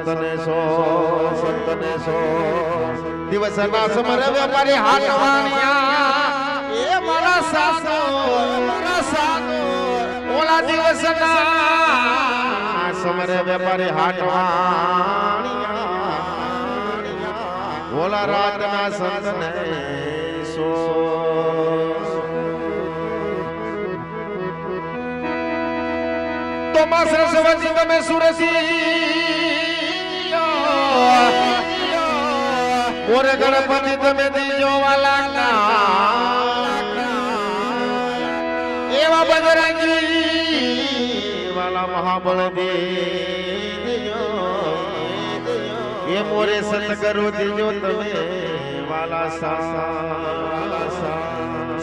સંતને સો સંતને સો દિવસના સમરે વેપારી હાટવાણિયા એ મારા સાસો મારા સાસો ઓલા દિવસના સમરે વેપારી હાટવાણિયા ઓલા રાતના સંતને સો તો માં સરસ્વતી તમે સુરસી મોરે ગણપતિ તમે દીજો વાલા એવા બજરંગી વાલા મહાબળ દે એ મોરે સતગરો દીજો તમે વાલા સા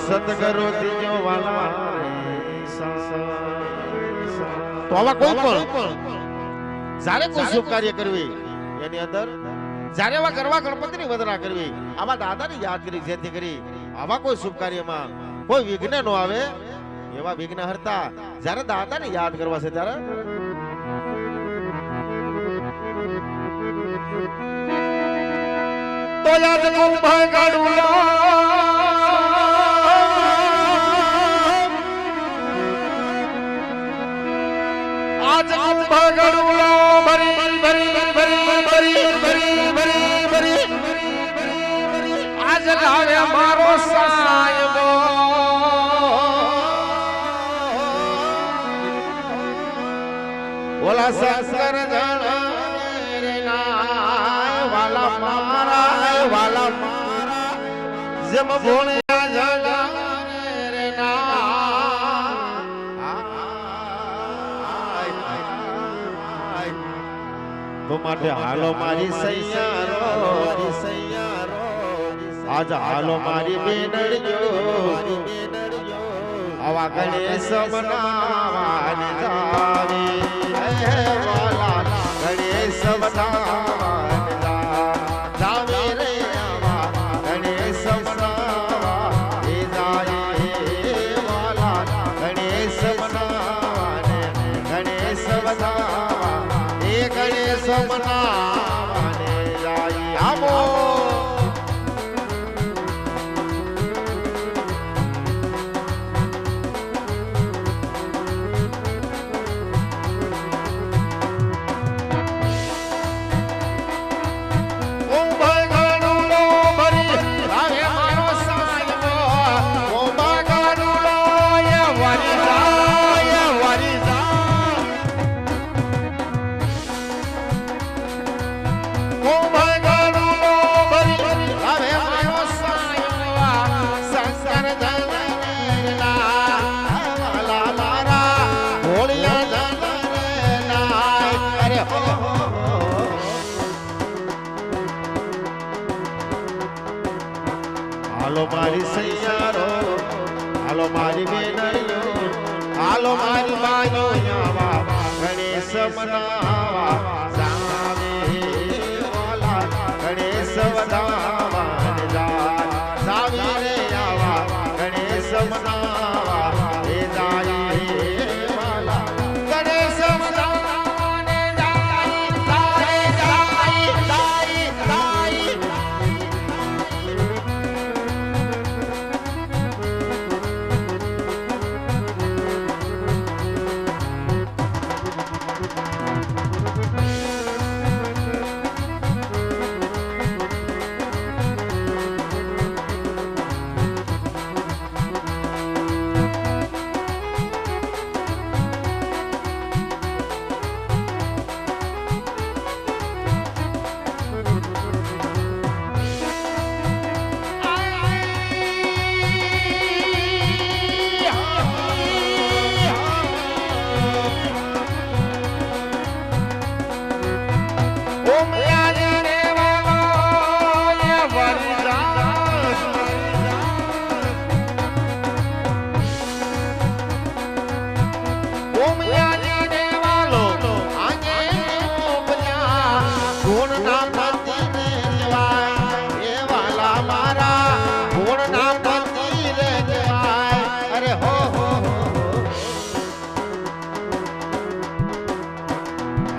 સતગરો દીજો વાલા તો આવા કોઈ પણ જ્યારે કોઈ શુભ કાર્ય કરવી? એની અંદર જ્યારે એવા કરવા ગણપતિની વંદના કરવી આમાં દાદાની યાદ કરી જેથી કરી, આવા કોઈ શુભ કાર્યમાં કોઈ વિઘ્ન ન આવે, એવા વિઘ્ન હરતા જ્યારે દાદાને યાદ કરવા છે ત્યારે તો યાદ કુંભ આજ લાવે મારો સાયબો ઓલા શંકર જણ વાલા મારા વાલા મારા જેમ ભોણ્યા જણ રે તો માટે હાલો મારી સૈયારો મારી સૈયારો આજ હાલો મારી બેનડીઓ આવા ગણેશ બનાવાની જાવી હે વાલા ગણેશ બનાવાની મારી બેનડીઓ હાલો મારી બાયો ગણેશ મનાવા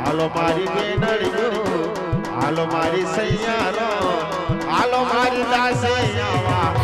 હાલો મારી બેનડીઓ હાલો મારી સૈયારો હાલો મારી દાસૈયાવા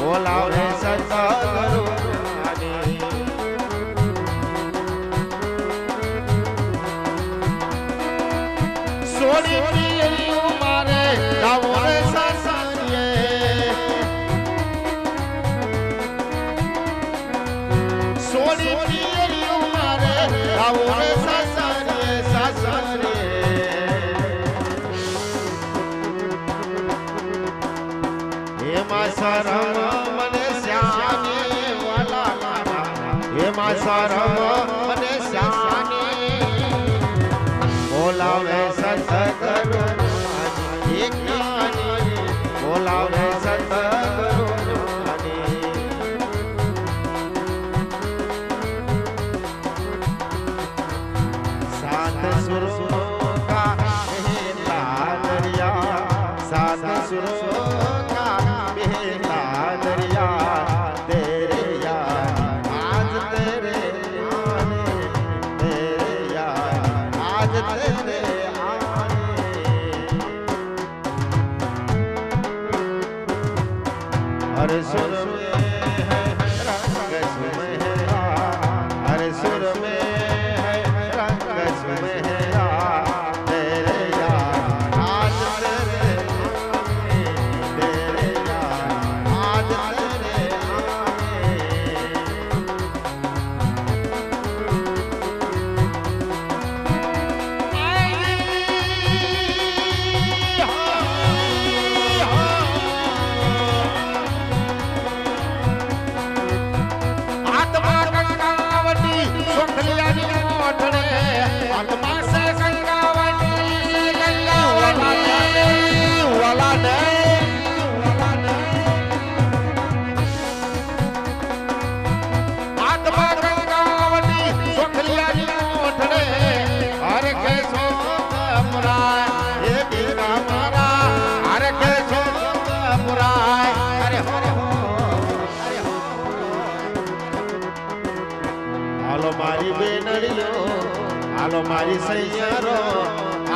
બોલાવે સત્સંગ સોની પિયરીઓ મારે ગાવો ગાવો રે સાસરીએ સાસરીએ એમાં શરમ મને શ્યાને વાલા એમાં શરમ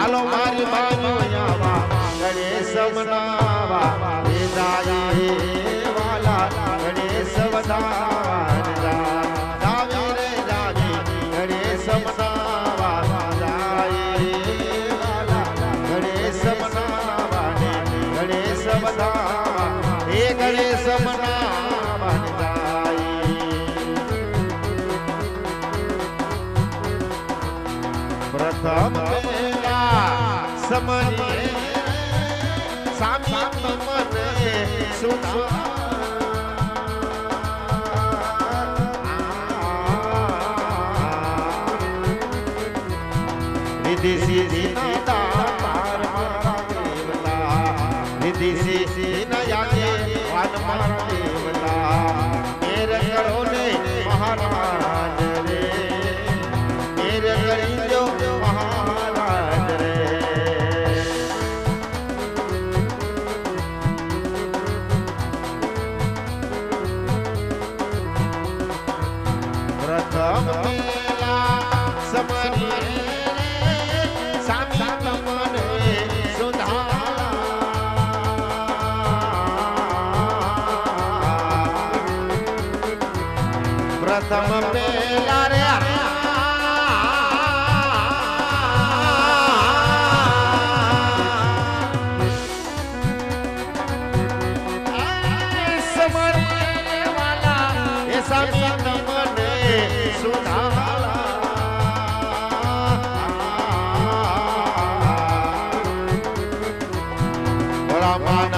હાલો મારી બાનોયાવા ગણેશ મનાવા એ દાયે વાલા ગણેશ બનાવા જાવે રે જાવે ગણેશ મનાવા જાયે વાલા ગણેશ બનાવા ગણેશ વધારવા એ ગણેશ મનાવા ને જાય પ્રથમ પેલા સમયે સામી તમને નિધિ સિદ્ધિ દાતા પાર મારા દેવતા નિધિ સિદ્ધિ નયાગે વાન મારા દેવતા મેર કરો ને પ્રથમ પેલા રે Ramana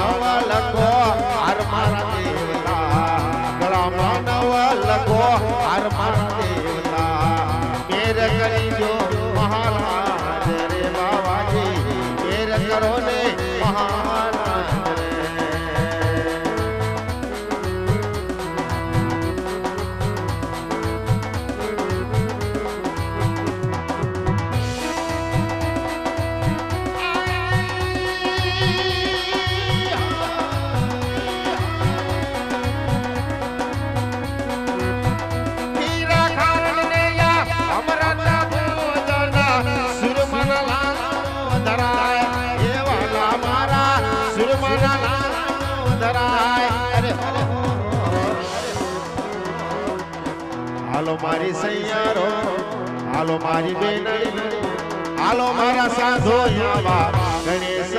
હાલો મારી સૈયારો હાલો મારી બેન હાલો મારા સાધો ગણેશ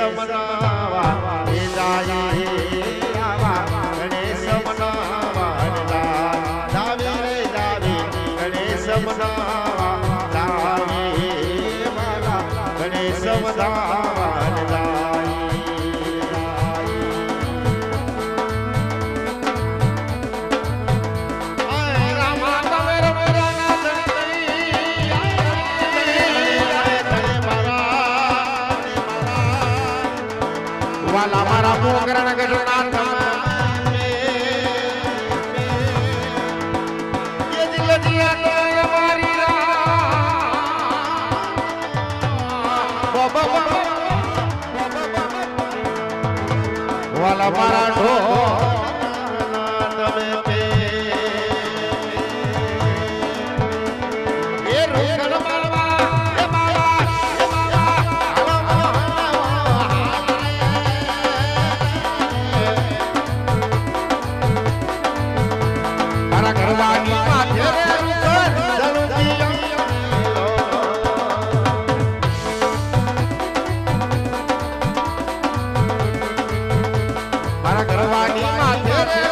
મારા કરવાની માથે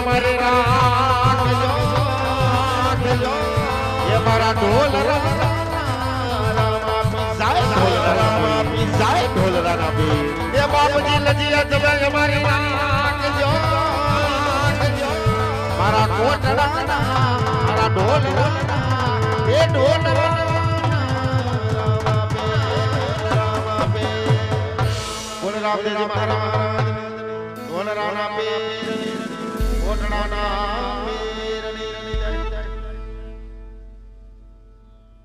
અમારે રાખજો એ મારા ઢોલ રામ આપી જાય ઢોલ રામ આપી જાય ઢોલ રામ આપી બાપજી લજીયા તમે અમારી નાખજો મારા કોટડાના મારા ઢોલડાના એ ઢોલ રામદેવજી મહારાજ ઢોલરાના રામ કોટડાના પીર